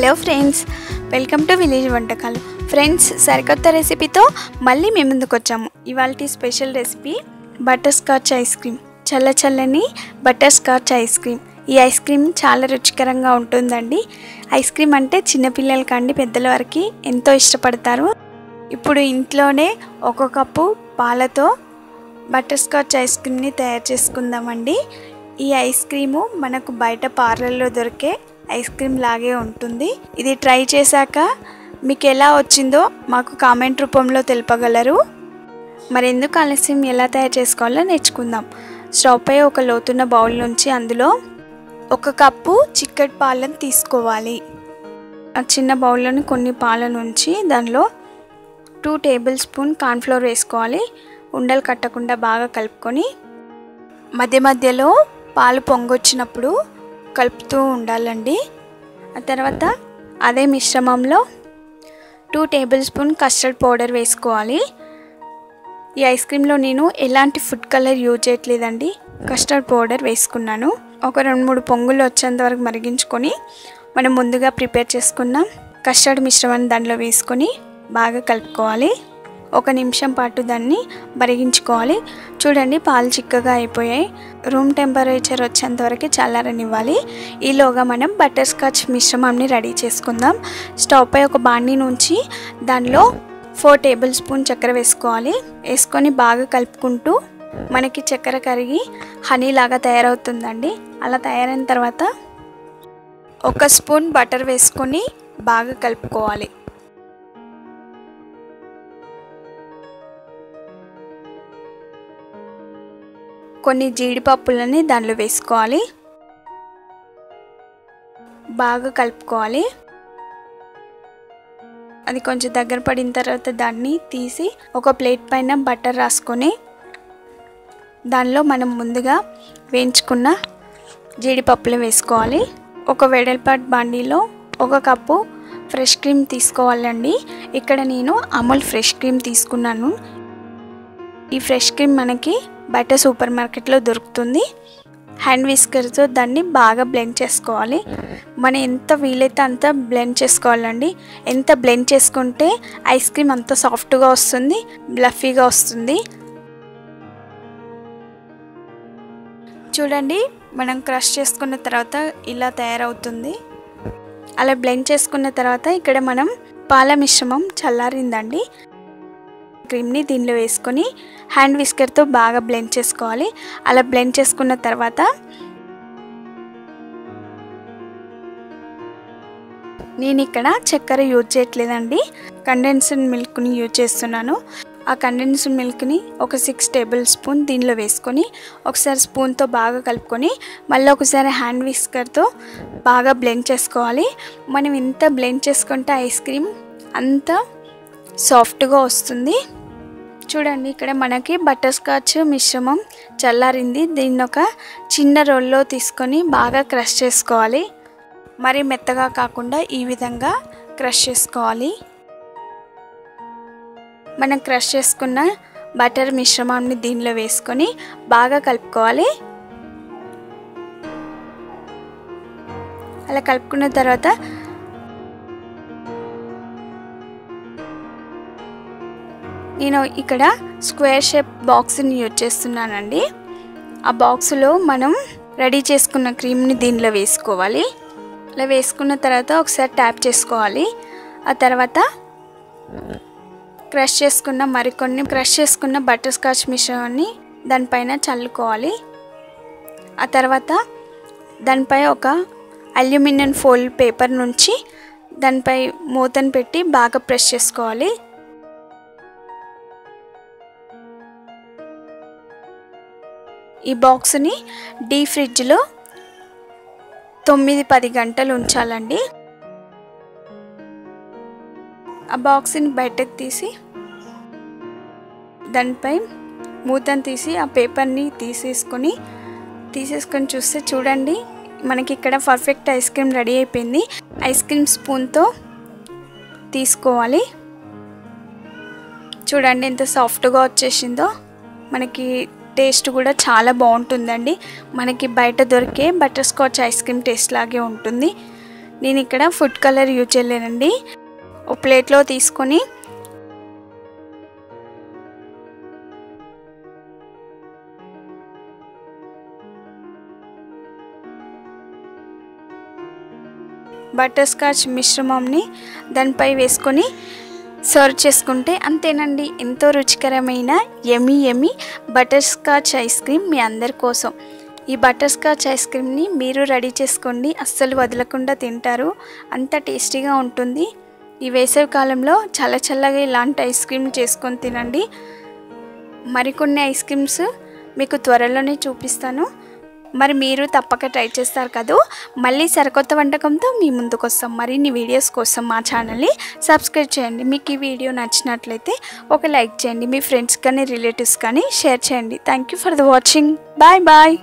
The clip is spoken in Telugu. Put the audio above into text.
Hello friends welcome to village వంటకాలు. ఫ్రెండ్స్ సరికొత్త రెసిపీతో మళ్ళీ మేము ముందుకు వచ్చాము. ఇవాళ special recipe butterscotch ice cream. చల్ల చల్లని బటర్ స్కాచ్ ఐస్ క్రీమ్. ఈ ఐస్ క్రీమ్ చాలా రుచికరంగా ఉంటుందండి. ఐస్ క్రీమ్ అంటే చిన్నపిల్లల కండి పెద్దల వరకు ఎంతో ఇష్టపడతారు. ఇప్పుడు ఇంట్లోనే ఒక కప్పు పాలతో బటర్ స్కాచ్ ఐస్ క్రీమ్ని తయారు చేసుకుందామండి. ఈ ఐస్ క్రీము మనకు బయట పార్లర్లో దొరికే ఐస్ క్రీమ్ లాగే ఉంటుంది. ఇది ట్రై చేశాక మీకు ఎలా వచ్చిందో మాకు కామెంట్ రూపంలో తెలుపగలరు. మరి ఎందుకు ఆలస్యం ఎలా తయారు చేసుకోవాలో నేర్చుకుందాం. స్టవ్పై ఒక లోతున్న బౌల్ నుంచి అందులో ఒక కప్పు చిక్కటి పాలను తీసుకోవాలి. ఆ చిన్న బౌల్లోని కొన్ని పాలను ఉంచి దానిలో టూ టేబుల్ స్పూన్ కార్న్ఫ్లోర్ వేసుకోవాలి. ఉండలు కట్టకుండా బాగా కలుపుకొని మధ్య మధ్యలో పాలు పొంగొచ్చినప్పుడు కలుపుతూ ఉండాలండి. ఆ తర్వాత అదే మిశ్రమంలో two tablespoon custard powder వేసుకోవాలి. ఈ ఐస్ క్రీమ్లో నేను ఎలాంటి ఫుడ్ కలర్ యూజ్ చేయట్లేదండి. కస్టర్డ్ పౌడర్ వేసుకున్నాను. ఒక రెండు మూడు పొంగులు వచ్చేంత వరకు మరిగించుకొని మనం ముందుగా ప్రిపేర్ చేసుకున్నాం కస్టర్డ్ మిశ్రమాన్ని దాంట్లో వేసుకొని బాగా కలుపుకోవాలి. ఒక నిమిషం పాటు దాన్ని మరిగించుకోవాలి చూడండి పాలు చిక్కగా అయిపోయాయి. రూమ్ టెంపరేచర్ వచ్చేంత వరకు చల్లారనివ్వాలి. ఈలోగా మనం బటర్ స్కాచ్ మిశ్రమాన్ని రెడీ చేసుకుందాం. స్టవ్పై ఒక బాండి నుంచి దానిలో ఫోర్ టేబుల్ స్పూన్ చక్కెర వేసుకోవాలి. వేసుకొని బాగా కలుపుకుంటూ మనకి చక్కెర కరిగి హనీ లాగా తయారవుతుందండి. అలా తయారైన తర్వాత ఒక స్పూన్ బటర్ వేసుకొని బాగా కలుపుకోవాలి. కొన్ని జీడిపప్పులని దాంట్లో వేసుకోవాలి. బాగా కలుపుకోవాలి. అది కొంచెం దగ్గర పడిన తర్వాత దాన్ని తీసి ఒక ప్లేట్ పైన బటర్ రాసుకొని దానిలో మనం ముందుగా వేయించుకున్న జీడిపప్పులు వేసుకోవాలి. ఒక వెడల్పాటి బాండీలో ఒక కప్పు ఫ్రెష్ క్రీమ్ తీసుకోవాలండి. ఇక్కడ నేను అమూల్ ఫ్రెష్ క్రీమ్ తీసుకున్నాను. ఈ ఫ్రెష్ క్రీమ్ మనకి బయట సూపర్ మార్కెట్లో దొరుకుతుంది. హ్యాండ్ విస్కర్తో దాన్ని బాగా బ్లెండ్ చేసుకోవాలి. మనం ఎంత వీలైతే అంత బ్లెండ్ చేసుకోవాలండి. ఎంత బ్లెండ్ చేసుకుంటే ఐస్ క్రీమ్ అంత సాఫ్ట్గా వస్తుంది బ్లఫీగా వస్తుంది. చూడండి మనం క్రష్ చేసుకున్న తర్వాత ఇలా తయారవుతుంది. అలా బ్లెండ్ చేసుకున్న తర్వాత ఇక్కడ మనం పాల మిశ్రమం చల్లారిందండి. క్రీమ్ని దీనిలో వేసుకొని హ్యాండ్ విస్కర్తో బాగా బ్లెండ్ చేసుకోవాలి. అలా బ్లెండ్ చేసుకున్న తర్వాత నేను ఇక్కడ చక్కెర యూజ్ చేయట్లేదండి. కండెన్స్డ్ మిల్క్ని యూజ్ చేస్తున్నాను. ఆ కండెన్స్డ్ మిల్క్ని ఒక సిక్స్ టేబుల్ స్పూన్ దీనిలో వేసుకొని ఒకసారి స్పూన్తో బాగా కలుపుకొని మళ్ళీ ఒకసారి హ్యాండ్ విస్కర్తో బాగా బ్లెండ్ చేసుకోవాలి. మనం ఎంత బ్లెండ్ చేసుకుంటే ఐస్ క్రీమ్ అంత సాఫ్ట్గా వస్తుంది. చూడండి ఇక్కడ మనకి బటర్ స్కాచ్ మిశ్రమం చల్లారింది. దీన్ని ఒక చిన్న రోల్లో తీసుకొని బాగా క్రష్ చేసుకోవాలి. మరి మెత్తగా కాకుండా ఈ విధంగా క్రష్ చేసుకోవాలి. మనం క్రష్ చేసుకున్న బటర్ మిశ్రమాన్ని దీనిలో వేసుకొని బాగా కలుపుకోవాలి. అలా కలుపుకున్న తర్వాత నేను ఇక్కడ స్క్వేర్ షేప్ బాక్స్ని యూజ్ చేస్తున్నానండి. ఆ బాక్స్లో మనం రెడీ చేసుకున్న క్రీమ్ని దీనిలో వేసుకోవాలి. అలా వేసుకున్న తర్వాత ఒకసారి ట్యాప్ చేసుకోవాలి. ఆ తర్వాత క్రష్ చేసుకున్న మరికొన్ని క్రష్ చేసుకున్న బటర్ స్కాచ్ మిశ్రమాన్ని దానిపైన చల్లుకోవాలి. ఆ తర్వాత దానిపై ఒక అల్యూమినియం ఫోల్ పేపర్ నుంచి దానిపై మూతను పెట్టి బాగా ప్రెస్ చేసుకోవాలి. ఈ బాక్స్ని డీ ఫ్రిడ్జ్లో తొమ్మిది పది గంటలు ఉంచాలండి. ఆ బాక్స్ని బయటకు తీసి దానిపై మూతను తీసి ఆ పేపర్ని తీసేసుకొని తీసేసుకొని చూస్తే చూడండి మనకి ఇక్కడ పర్ఫెక్ట్ ఐస్ క్రీమ్ రెడీ అయిపోయింది. ఐస్ క్రీమ్ స్పూన్తో తీసుకోవాలి. చూడండి ఎంత సాఫ్ట్గా వచ్చేసిందో. మనకి టేస్ట్ కూడా చాలా బాగుంటుందండి. మనకి బయట దొరికే butterscotch ice cream taste లాగే ఉంటుంది. నేను ఇక్కడ ఫుడ్ కలర్ యూజ్ చేయలేనండి. ఒక ప్లేట్లో తీసుకొని బటర్ స్కాచ్ మిశ్రమంని దానిపై వేసుకొని సర్వ్ చేసుకుంటే అంతేనండి. ఎంతో రుచికరమైన ఎమి ఎమి బటర్ స్కాచ్ ఐస్ క్రీమ్ మీ అందరి కోసం. ఈ బటర్ స్కాచ్ ఐస్ క్రీమ్ని మీరు రెడీ చేసుకోండి. అస్సలు వదలకుండా తింటారు. అంత టేస్టీగా ఉంటుంది. ఈ వేసవి కాలంలో చల్ల చల్లగా ఇలాంటి ఐస్ క్రీమ్ చేసుకొని తినండి. మరికొన్ని ఐస్ క్రీమ్స్ మీకు త్వరలోనే చూపిస్తాను. మరి మీరు తప్పక ట్రై చేస్తారు కదూ. మళ్ళీ సరికొత్త వంటకంతో మీ ముందుకు వస్తాం మరిన్ని వీడియోస్ కోసం మా ఛానల్ని సబ్స్క్రైబ్ చేయండి. మీకు ఈ వీడియో నచ్చినట్లయితే ఒక లైక్ చేయండి. మీ ఫ్రెండ్స్ కానీ రిలేటివ్స్ కానీ షేర్ చేయండి. Thank you for the watching. Bye bye.